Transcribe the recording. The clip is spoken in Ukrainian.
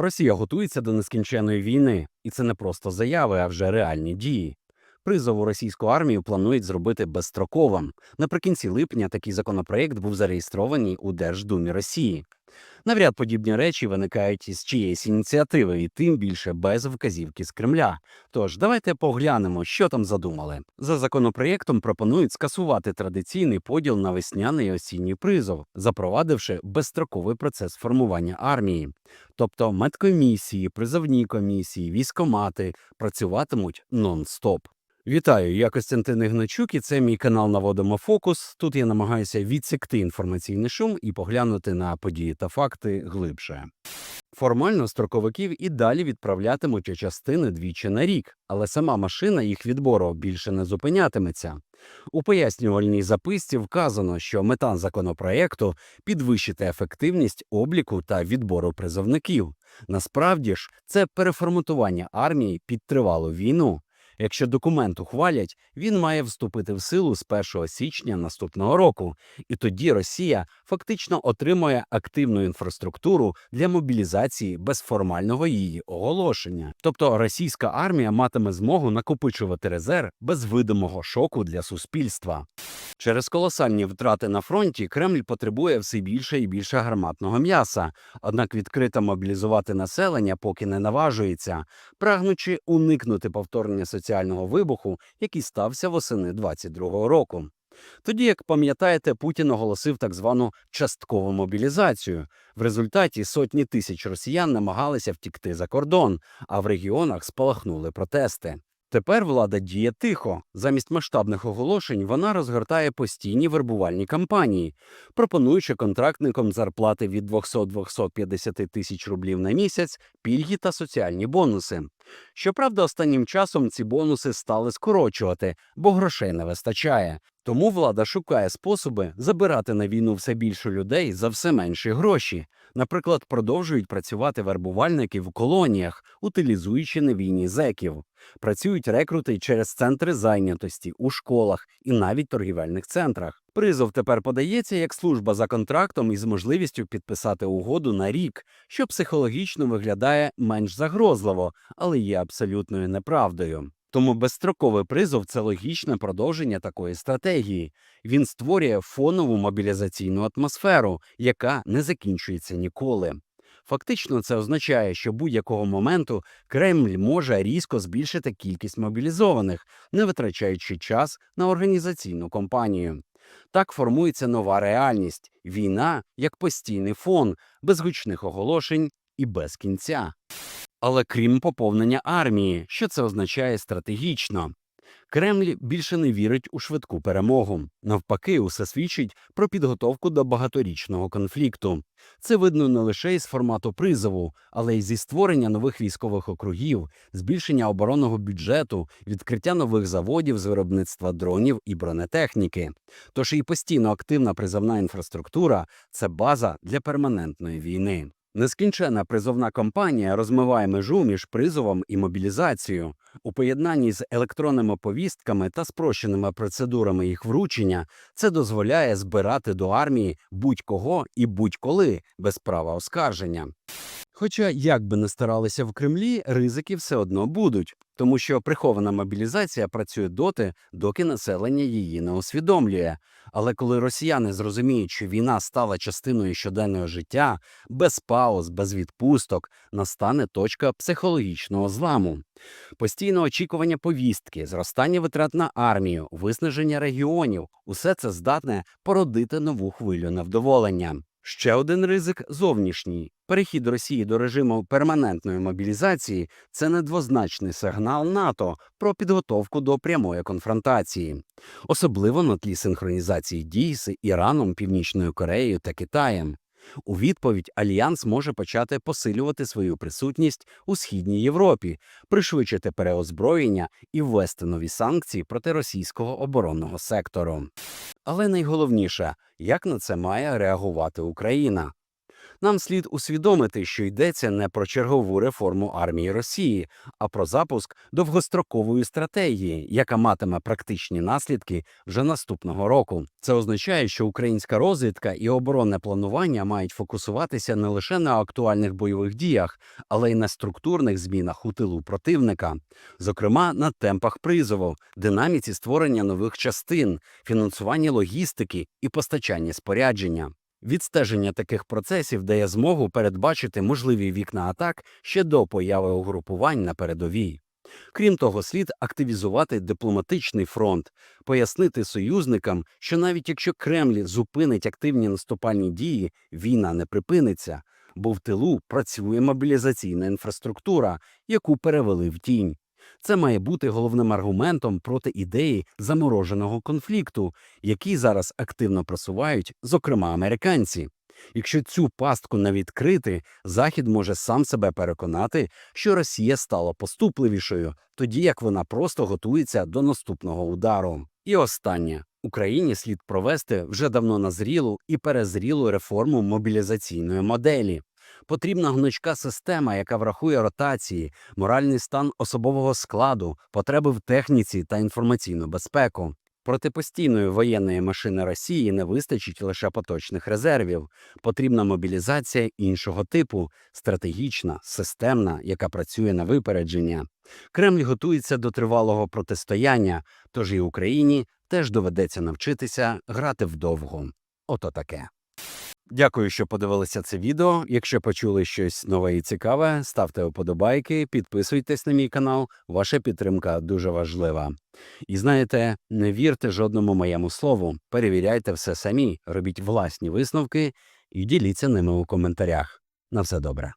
Росія готується до нескінченої війни, і це не просто заяви, а вже реальні дії. Призову російську армію планують зробити безстроковим. Наприкінці липня такий законопроект був зареєстрований у Держдумі Росії. Навряд подібні речі виникають із чиєїсь ініціативи, і тим більше без вказівки з Кремля. Тож давайте поглянемо, що там задумали. За законопроєктом пропонують скасувати традиційний поділ на весняний і осінній призов, запровадивши безстроковий процес формування армії. Тобто медкомісії, призовні комісії, військомати працюватимуть нон-стоп. Вітаю, я Костянтин Ігначук, і це мій канал Наводимо Фокус. Тут я намагаюся відсікти інформаційний шум і поглянути на події та факти глибше. Формально строковиків і далі відправлятимуть частини двічі на рік, але сама машина їх відбору більше не зупинятиметься. У пояснювальній записці вказано, що мета законопроекту підвищити ефективність обліку та відбору призовників. Насправді ж, це переформатування армії під тривалу війну. Якщо документ ухвалять, він має вступити в силу з 1 січня наступного року, і тоді Росія фактично отримує активну інфраструктуру для мобілізації без формального її оголошення. Тобто російська армія матиме змогу накопичувати резерв без видимого шоку для суспільства. Через колосальні втрати на фронті Кремль потребує все більше і більше гарматного м'яса, однак відкрито мобілізувати населення поки не наважується, прагнучи уникнути повторення соціального вибуху, який стався восени 22-го року. Тоді, як пам'ятаєте, Путін оголосив так звану часткову мобілізацію. В результаті сотні тисяч росіян намагалися втікти за кордон, а в регіонах спалахнули протести. Тепер влада діє тихо. Замість масштабних оголошень вона розгортає постійні вербувальні кампанії, пропонуючи контрактникам зарплати від 200-250 тисяч рублів на місяць, пільги та соціальні бонуси. Щоправда, останнім часом ці бонуси стали скорочувати, бо грошей не вистачає. Тому влада шукає способи забирати на війну все більше людей за все менші гроші. Наприклад, продовжують працювати вербувальники в колоніях, утилізуючи невійні зеків. Працюють рекрути через центри зайнятості у школах і навіть торгівельних центрах. Призов тепер подається як служба за контрактом із можливістю підписати угоду на рік, що психологічно виглядає менш загрозливо, але є абсолютною неправдою. Тому безстроковий призов це логічне продовження такої стратегії. Він створює фонову мобілізаційну атмосферу, яка не закінчується ніколи. Фактично, це означає, що будь-якого моменту Кремль може різко збільшити кількість мобілізованих, не витрачаючи час на організаційну кампанію. Так формується нова реальність війна як постійний фон, без гучних оголошень і без кінця. Але крім поповнення армії, що це означає стратегічно? Кремль більше не вірить у швидку перемогу. Навпаки, усе свідчить про підготовку до багаторічного конфлікту. Це видно не лише із формату призову, але й зі створення нових військових округів, збільшення оборонного бюджету, відкриття нових заводів з виробництва дронів і бронетехніки. Тож і постійно активна призовна інфраструктура це база для перманентної війни. Нескінчена призовна кампанія розмиває межу між призовом і мобілізацією. У поєднанні з електронними повістками та спрощеними процедурами їх вручення це дозволяє збирати до армії будь-кого і будь-коли без права оскарження. Хоча, як би не старалися в Кремлі, ризики все одно будуть, тому що прихована мобілізація працює доти, доки населення її не усвідомлює. Але коли росіяни зрозуміють, що війна стала частиною щоденного життя, без пауз, без відпусток, настане точка психологічного зламу. Постійне очікування повістки, зростання витрат на армію, виснаження регіонів усе це здатне породити нову хвилю невдоволення. Ще один ризик зовнішній. Перехід Росії до режиму перманентної мобілізації це недвозначний сигнал НАТО про підготовку до прямої конфронтації, особливо на тлі синхронізації дій з Іраном, Північною Кореєю та Китаєм. У відповідь Альянс може почати посилювати свою присутність у східній Європі, пришвидшити переозброєння і ввести нові санкції проти російського оборонного сектору. Але найголовніше, як на це має реагувати Україна. Нам слід усвідомити, що йдеться не про чергову реформу армії Росії, а про запуск довгострокової стратегії, яка матиме практичні наслідки вже наступного року. Це означає, що українська розвідка і оборонне планування мають фокусуватися не лише на актуальних бойових діях, але й на структурних змінах у тилу противника, зокрема на темпах призову, динаміці створення нових частин, фінансуванні логістики і постачанні спорядження. Відстеження таких процесів дає змогу передбачити можливі вікна атак ще до появи угрупувань на передовій. Крім того, слід активізувати дипломатичний фронт, пояснити союзникам, що навіть якщо Кремль зупинить активні наступальні дії, війна не припиниться, бо в тилу працює мобілізаційна інфраструктура, яку перевели в тінь. Це має бути головним аргументом проти ідеї замороженого конфлікту, який зараз активно просувають, зокрема американці. Якщо цю пастку не відкрити, Захід може сам себе переконати, що Росія стала поступливішою, тоді як вона просто готується до наступного удару. І останнє Україні слід провести вже давно назрілу і перезрілу реформу мобілізаційної моделі. Потрібна гнучка система, яка врахує ротації, моральний стан особового складу, потреби в техніці та інформаційну безпеку. Проти постійної воєнної машини Росії не вистачить лише поточних резервів. Потрібна мобілізація іншого типу, стратегічна, системна, яка працює на випередження. Кремль готується до тривалого протистояння, тож і Україні теж доведеться навчитися грати вдовго. Ото таке. Дякую, що подивилися це відео. Якщо почули щось нове і цікаве, ставте вподобайки, підписуйтесь на мій канал. Ваша підтримка дуже важлива. І знаєте, не вірте жодному моєму слову, перевіряйте все самі, робіть власні висновки і діліться ними у коментарях. На все добре.